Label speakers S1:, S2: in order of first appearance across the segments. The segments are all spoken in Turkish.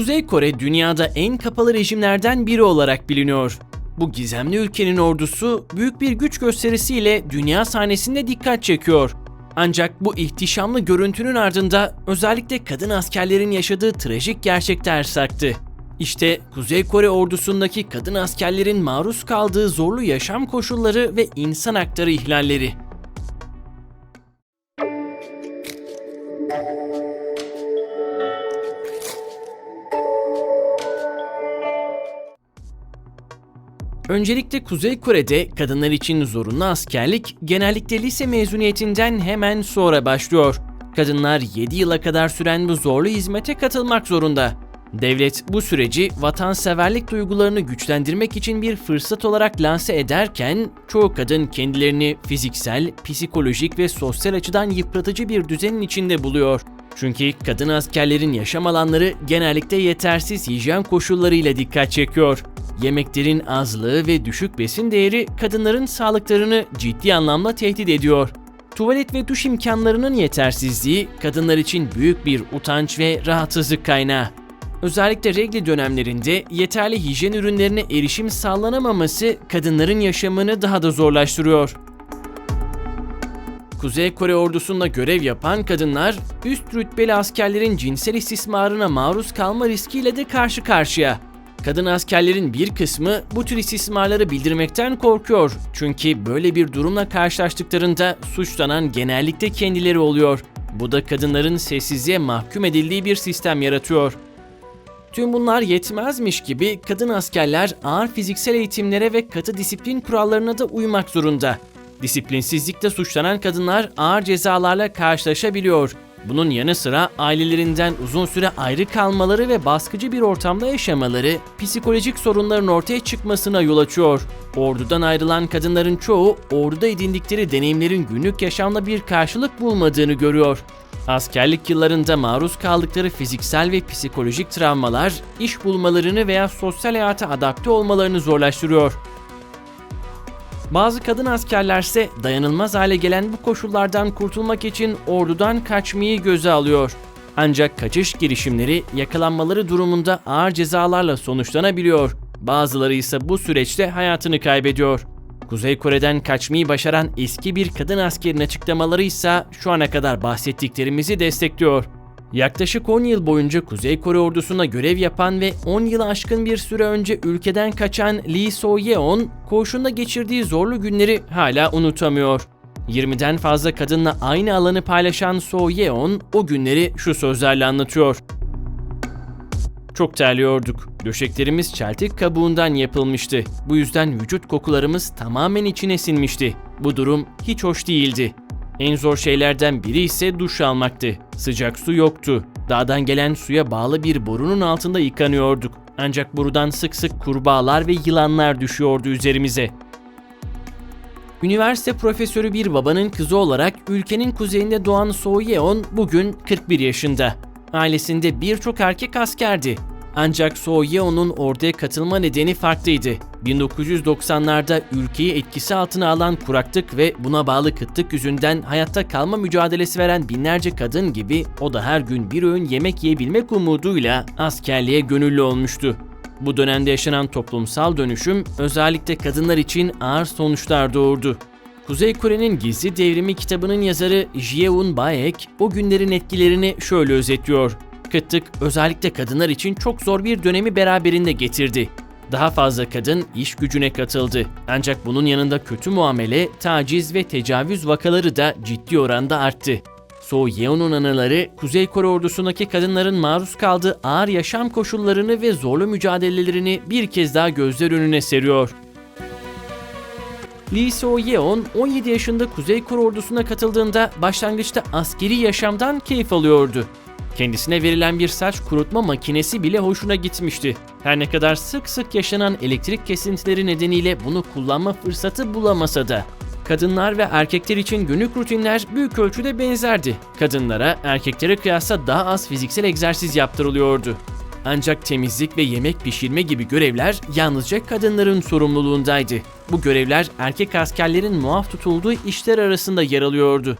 S1: Kuzey Kore dünyada en kapalı rejimlerden biri olarak biliniyor. Bu gizemli ülkenin ordusu büyük bir güç gösterisiyle dünya sahnesinde dikkat çekiyor. Ancak bu ihtişamlı görüntünün ardında özellikle kadın askerlerin yaşadığı trajik gerçekler saktı. İşte Kuzey Kore ordusundaki kadın askerlerin maruz kaldığı zorlu yaşam koşulları ve insan hakları ihlalleri. Öncelikle Kuzey Kore'de kadınlar için zorunlu askerlik genellikle lise mezuniyetinden hemen sonra başlıyor. Kadınlar 7 yıla kadar süren bu zorlu hizmete katılmak zorunda. Devlet bu süreci vatanseverlik duygularını güçlendirmek için bir fırsat olarak lanse ederken çoğu kadın kendilerini fiziksel, psikolojik ve sosyal açıdan yıpratıcı bir düzenin içinde buluyor. Çünkü kadın askerlerin yaşam alanları genellikle yetersiz hijyen koşullarıyla dikkat çekiyor. Yemeklerin azlığı ve düşük besin değeri kadınların sağlıklarını ciddi anlamda tehdit ediyor. Tuvalet ve duş imkanlarının yetersizliği kadınlar için büyük bir utanç ve rahatsızlık kaynağı. Özellikle regl dönemlerinde yeterli hijyen ürünlerine erişim sağlanamaması kadınların yaşamını daha da zorlaştırıyor. Kuzey Kore ordusunda görev yapan kadınlar üst rütbeli askerlerin cinsel istismarına maruz kalma riskiyle de karşı karşıya. Kadın askerlerin bir kısmı bu tür istismarları bildirmekten korkuyor. Çünkü böyle bir durumla karşılaştıklarında suçlanan genellikle kendileri oluyor. Bu da kadınların sessizliğe mahkum edildiği bir sistem yaratıyor. Tüm bunlar yetmezmiş gibi kadın askerler ağır fiziksel eğitimlere ve katı disiplin kurallarına da uymak zorunda. Disiplinsizlikle suçlanan kadınlar ağır cezalarla karşılaşabiliyor. Bunun yanı sıra ailelerinden uzun süre ayrı kalmaları ve baskıcı bir ortamda yaşamaları psikolojik sorunların ortaya çıkmasına yol açıyor. Ordudan ayrılan kadınların çoğu orduda edindikleri deneyimlerin günlük yaşamda bir karşılık bulmadığını görüyor. Askerlik yıllarında maruz kaldıkları fiziksel ve psikolojik travmalar iş bulmalarını veya sosyal hayata adapte olmalarını zorlaştırıyor. Bazı kadın askerlerse dayanılmaz hale gelen bu koşullardan kurtulmak için ordudan kaçmayı göze alıyor. Ancak kaçış girişimleri yakalanmaları durumunda ağır cezalarla sonuçlanabiliyor. Bazıları ise bu süreçte hayatını kaybediyor. Kuzey Kore'den kaçmayı başaran eski bir kadın askerin açıklamaları ise şu ana kadar bahsettiklerimizi destekliyor. Yaklaşık 10 yıl boyunca Kuzey Kore ordusuna görev yapan ve 10 yılı aşkın bir süre önce ülkeden kaçan Lee So-yeon, koğuşunda geçirdiği zorlu günleri hala unutamıyor. 20'den fazla kadınla aynı alanı paylaşan So-yeon o günleri şu sözlerle anlatıyor. Çok terliyorduk. Döşeklerimiz çeltik kabuğundan yapılmıştı. Bu yüzden vücut kokularımız tamamen içine sinmişti. Bu durum hiç hoş değildi. En zor şeylerden biri ise duş almaktı. Sıcak su yoktu. Dağdan gelen suya bağlı bir borunun altında yıkanıyorduk. Ancak buradan sık sık kurbağalar ve yılanlar düşüyordu üzerimize. Üniversite profesörü bir babanın kızı olarak ülkenin kuzeyinde doğan So Yeon bugün 41 yaşında. Ailesinde birçok erkek askerdi. Ancak So Yeon'un orduya katılma nedeni farklıydı. 1990'larda ülkeyi etkisi altına alan kuraklık ve buna bağlı kıtlık yüzünden hayatta kalma mücadelesi veren binlerce kadın gibi o da her gün bir öğün yemek yiyebilmek umuduyla askerliğe gönüllü olmuştu. Bu dönemde yaşanan toplumsal dönüşüm özellikle kadınlar için ağır sonuçlar doğurdu. Kuzey Kore'nin Gizli Devrimi kitabının yazarı Jeon Baek o günlerin etkilerini şöyle özetliyor. Kıtlık özellikle kadınlar için çok zor bir dönemi beraberinde getirdi. Daha fazla kadın iş gücüne katıldı. Ancak bunun yanında kötü muamele, taciz ve tecavüz vakaları da ciddi oranda arttı. So Yeon'un anıları, Kuzey Kore ordusundaki kadınların maruz kaldığı ağır yaşam koşullarını ve zorlu mücadelelerini bir kez daha gözler önüne seriyor. Lee So Yeon 17 yaşında Kuzey Kore ordusuna katıldığında başlangıçta askeri yaşamdan keyif alıyordu. Kendisine verilen bir saç kurutma makinesi bile hoşuna gitmişti. Her ne kadar sık sık yaşanan elektrik kesintileri nedeniyle bunu kullanma fırsatı bulamasa da. Kadınlar ve erkekler için günlük rutinler büyük ölçüde benzerdi. Kadınlara erkeklere kıyasla daha az fiziksel egzersiz yaptırılıyordu. Ancak temizlik ve yemek pişirme gibi görevler yalnızca kadınların sorumluluğundaydı. Bu görevler erkek askerlerin muaf tutulduğu işler arasında yer alıyordu.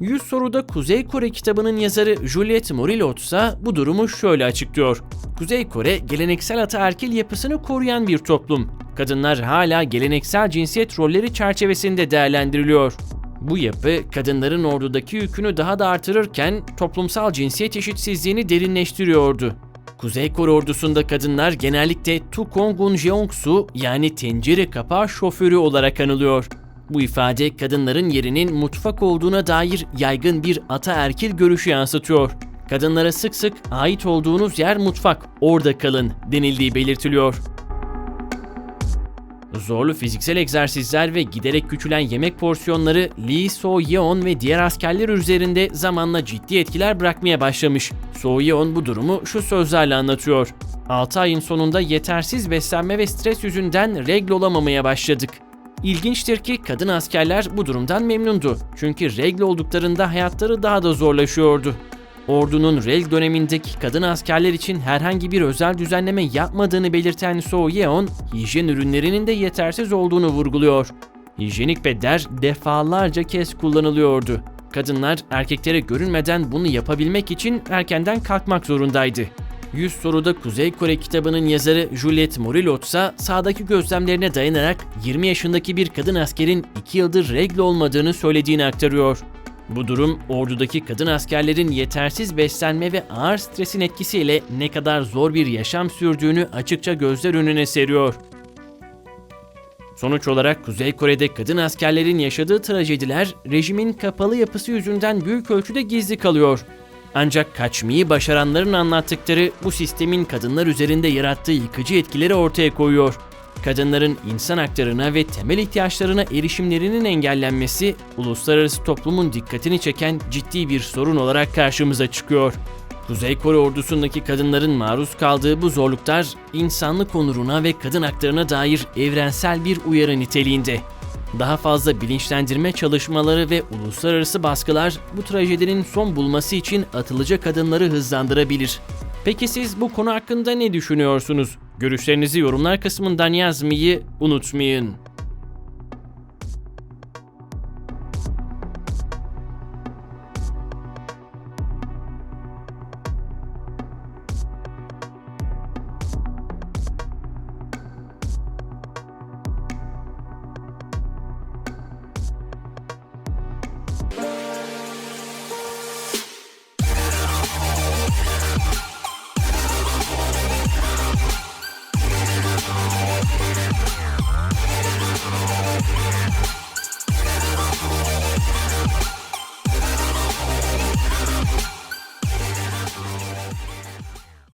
S1: 100 soruda Kuzey Kore kitabının yazarı Juliet Morilot ise bu durumu şöyle açıklıyor. Kuzey Kore geleneksel ataerkil yapısını koruyan bir toplum. Kadınlar hala geleneksel cinsiyet rolleri çerçevesinde değerlendiriliyor. Bu yapı kadınların ordudaki yükünü daha da artırırken toplumsal cinsiyet eşitsizliğini derinleştiriyordu. Kuzey Kore ordusunda kadınlar genellikle Tukongun Jeongsu yani tencere kapağı şoförü olarak anılıyor. Bu ifade kadınların yerinin mutfak olduğuna dair yaygın bir ataerkil görüşü yansıtıyor. Kadınlara sık sık ait olduğunuz yer mutfak, orada kalın denildiği belirtiliyor. Zorlu fiziksel egzersizler ve giderek küçülen yemek porsiyonları Lee So-yeon ve diğer askerler üzerinde zamanla ciddi etkiler bırakmaya başlamış. So-yeon bu durumu şu sözlerle anlatıyor. 6 ayın sonunda yetersiz beslenme ve stres yüzünden regl olamamaya başladık. İlginçtir ki kadın askerler bu durumdan memnundu. Çünkü regl olduklarında hayatları daha da zorlaşıyordu. Ordunun rel dönemindeki kadın askerler için herhangi bir özel düzenleme yapmadığını belirten So Yeon, hijyen ürünlerinin de yetersiz olduğunu vurguluyor. Hijyenik pedler defalarca kez kullanılıyordu. Kadınlar erkeklere görünmeden bunu yapabilmek için erkenden kalkmak zorundaydı. 100 soruda Kuzey Kore kitabının yazarı Juliet Morilot ise sağdaki gözlemlerine dayanarak 20 yaşındaki bir kadın askerin 2 yıldır regl olmadığını söylediğini aktarıyor. Bu durum ordudaki kadın askerlerin yetersiz beslenme ve ağır stresin etkisiyle ne kadar zor bir yaşam sürdüğünü açıkça gözler önüne seriyor. Sonuç olarak Kuzey Kore'de kadın askerlerin yaşadığı trajediler rejimin kapalı yapısı yüzünden büyük ölçüde gizli kalıyor. Ancak kaçmayı başaranların anlattıkları bu sistemin kadınlar üzerinde yarattığı yıkıcı etkileri ortaya koyuyor. Kadınların insan haklarına ve temel ihtiyaçlarına erişimlerinin engellenmesi uluslararası toplumun dikkatini çeken ciddi bir sorun olarak karşımıza çıkıyor. Kuzey Kore ordusundaki kadınların maruz kaldığı bu zorluklar insanlık onuruna ve kadın haklarına dair evrensel bir uyarı niteliğinde. Daha fazla bilinçlendirme çalışmaları ve uluslararası baskılar bu trajedinin son bulması için atılacak adımları hızlandırabilir. Peki siz bu konu hakkında ne düşünüyorsunuz? Görüşlerinizi yorumlar kısmından yazmayı unutmayın.